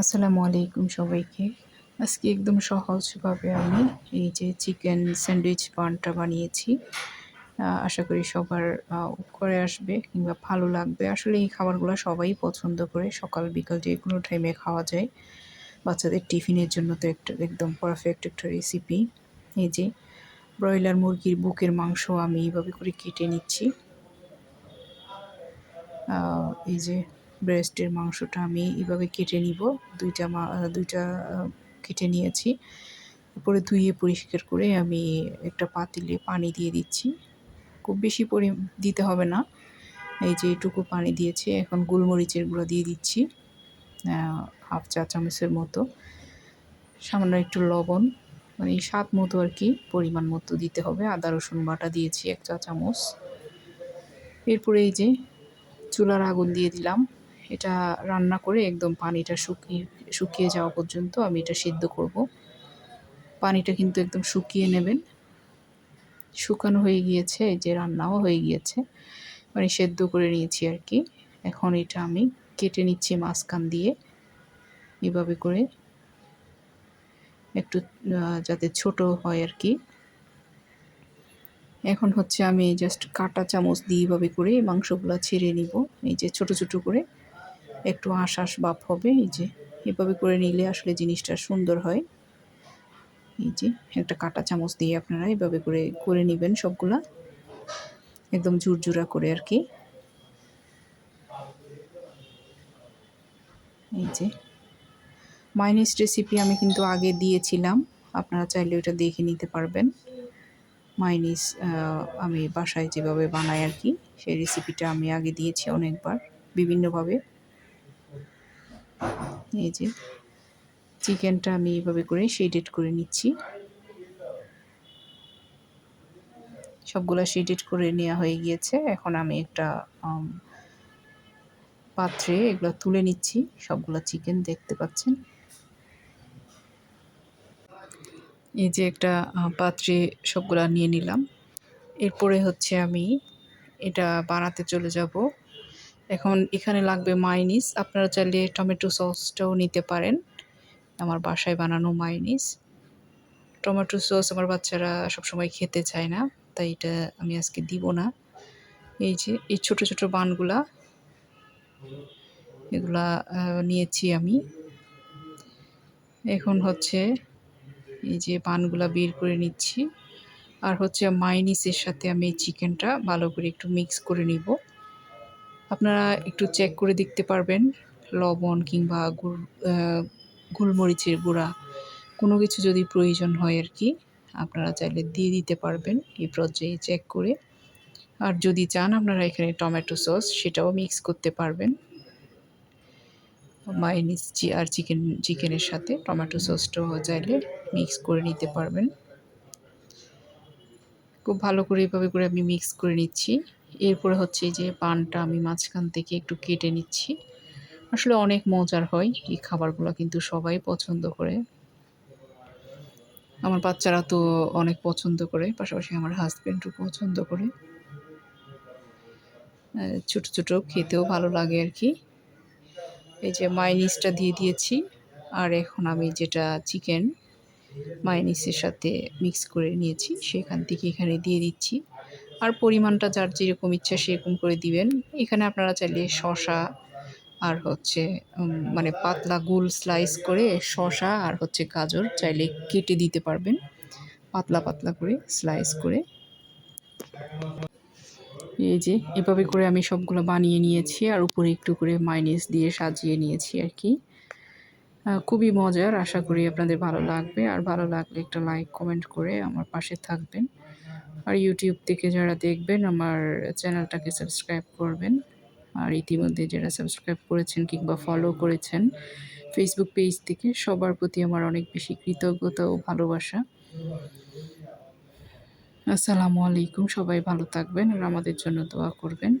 আসসালামু আলাইকুম সবাইকে। আজকে একদম সহজভাবে আমি এই যে চিকেন স্যান্ডউইচ বানটা বানিয়েছি। আশা করি সবার করে আসবে কিংবা ভালো লাগবে। আসলে এই খাবারগুলো সবাই পছন্দ করে। সকাল, বিকাল যে কোনো টাইমে খাওয়া যায়। বাচ্চাদের টিফিনের জন্য তো একটা একদম পারফেক্ট একটা রেসিপি এই যে ব্রয়লার মুরগির বুকের মাংস আমি এইভাবে করে কেটে নিচ্ছি। এই যে ব্রেস্টের মাংসটা আমি এইভাবে কেটে নিব। দুইটা মা- দুইটা কেটে নিয়েছি। তারপরে ধুয়ে পরিষ্কার করে আমি একটা পাতিলে পানি দিয়ে দিচ্ছি। খুব বেশি পরি, দিতে হবে না। এই যে এটুকু পানি দিয়েছি, এখন গোলমরিচের গুঁড়ো দিয়ে দিচ্ছি হাফ চা চামচের মতো। সামান্য একটু লবণ মানে স্বাদ মতো আর কি, পরিমাণ মতো দিতে হবে। আদা, রসুন বাটা দিয়েছি এক চা চামচ। এরপরে এই যে চুলার আগুন দিয়ে দিলাম। এটা রান্না করে একদম পানিটা শুকিয়ে শুকিয়ে যাওয়া পর্যন্ত আমি এটা সিদ্ধ করব। পানিটা কিন্তু একদম শুকিয়ে নেবেন। শুকানো হয়ে গিয়েছে, এই যে রান্নাও হয়ে গিয়েছে। মানে সেদ্ধ করে নিয়েছি আর কি। এখন এটা আমি কেটে নিচ্ছি মাঝখান দিয়ে। এভাবে করে একটু যাতে ছোট হয় আর কি। এখন হচ্ছে আমি জাস্ট কাটা চামচ দিয়ে এভাবে করে মাংসগুলো ছেড়ে নিব। এই যে ছোট ছোট করে। একটু আঁশ আঁশ বাপ হবে, এই যে। এভাবে করে নিলে আসলে জিনিসটা সুন্দর হয়। এই যে, একটা কাটা চামচ দিয়ে আপনারা এভাবে করে করে নেবেন সবগুলা। একদম ঝুরঝুরা করে আর কি। এই যে, মাইনিস রেসিপি আমি কিন্তু আগে দিয়েছিলাম। আপনারা চাইলে ওটা দেখে নিতে পারবেন। মাইনিস আমি বাসায় যেভাবে বানাই আর কি, সেই রেসিপিটা আমি আগে দিয়েছি অনেকবার, বিভিন্নভাবে। এই যে চিকেনটা আমি এইভাবে করে শেডেড করে নিচ্ছি। সবগুলো শেডেড করে নেওয়া হয়ে গিয়েছে। এখন আমি একটা পাত্রে এগুলো তুলে নিচ্ছি। সবগুলো চিকেন দেখতে পাচ্ছেন। এই যে একটা পাত্রে সবগুলা নিয়ে নিলাম। এরপরে হচ্ছে আমি এটা বানাতে চলে যাব এখন এখানে লাগবে মাইনিস। আপনারা চাইলে টমেটো সসটাও নিতে পারেন। আমার বাসায় বানানো মাইনিস। টমেটো সস আমার বাচ্চারা সবসময় খেতে চায় না, তাই এটা আমি আজকে দিব না। এই যে, এই ছোট ছোট বানগুলা, এগুলা নিয়েছি আমি। এখন হচ্ছে এই যে পানগুলা বের করে নিচ্ছি। আর হচ্ছে মাইনিসের সাথে আমি চিকেনটা ভালো করে একটু মিক্স করে নিব। আপনারা একটু চেক করে দেখতে পারবেন। লবণ কিংবা গুড় গোলমরিচের গুঁড়া, কোনো কিছু যদি প্রয়োজন হয় আর কি আপনারা চাইলে দিয়ে দিতে পারবেন এই পর্যায়ে চেক করে। আর যদি চান আপনারা এখানে টমেটো সস, সেটাও মিক্স করতে পারবেন। মাইনিস আর চিকেন, চিকেনের সাথে টমেটো সসটাও চাইলে মিক্স করে নিতে পারবেন। খুব ভালো করে এভাবে করে আমি মিক্স করে নিচ্ছি। এরপরে হচ্ছে এই যে পানটা আমি মাঝখান থেকে একটু কেটে নিচ্ছি। আসলে অনেক মজার হয় এই খাবারগুলো কিন্তু সবাই পছন্দ করে। আমার বাচ্চারা তো অনেক পছন্দ করে, পাশাপাশি আমার হাজব্যান্ডও পছন্দ করে। ছোট ছোট খেতেও ভালো লাগে আর কি এই যে মাইনিসটা দিয়ে দিয়েছি, আর এখন আমি যেটা চিকেন মাইনিসের সাথে মিক্স করে নিয়েছি, সেখান থেকে এখানে দিয়ে দিচ্ছি। আর পরিমাণটা যার যেরকম ইচ্ছা সেরকম করে দিবেন। এখানে আপনারা চাইলে শশা আর হচ্ছে মানে পাতলা গোল স্লাইস করে শশা আর হচ্ছে গাজর চাইলে কেটে দিতে পারবেন। পাতলা পাতলা করে স্লাইস করে। এই যে, এভাবে করে আমি সবগুলো বানিয়ে নিয়েছি আর উপরে একটু করে মাইনেস দিয়ে সাজিয়ে নিয়েছি আর কি। খুবই মজার। আশা করি আপনাদের ভালো লাগবে। আর ভালো লাগলে একটা লাইক কমেন্ট করে আমার পাশে থাকবেন। আর ইউটিউব থেকে যারা দেখবেন, আমার চ্যানেলটাকে সাবস্ক্রাইব করবেন। আর ইতিমধ্যে যারা সাবস্ক্রাইব করেছেন কিংবা ফলো করেছেন ফেসবুক পেজ থেকে সবার প্রতি আমার অনেক বেশি কৃতজ্ঞতা ও ভালোবাসা। আসসালামু আলাইকুম, সবাই ভালো থাকবেন আর আমাদের জন্য দোয়া করবেন।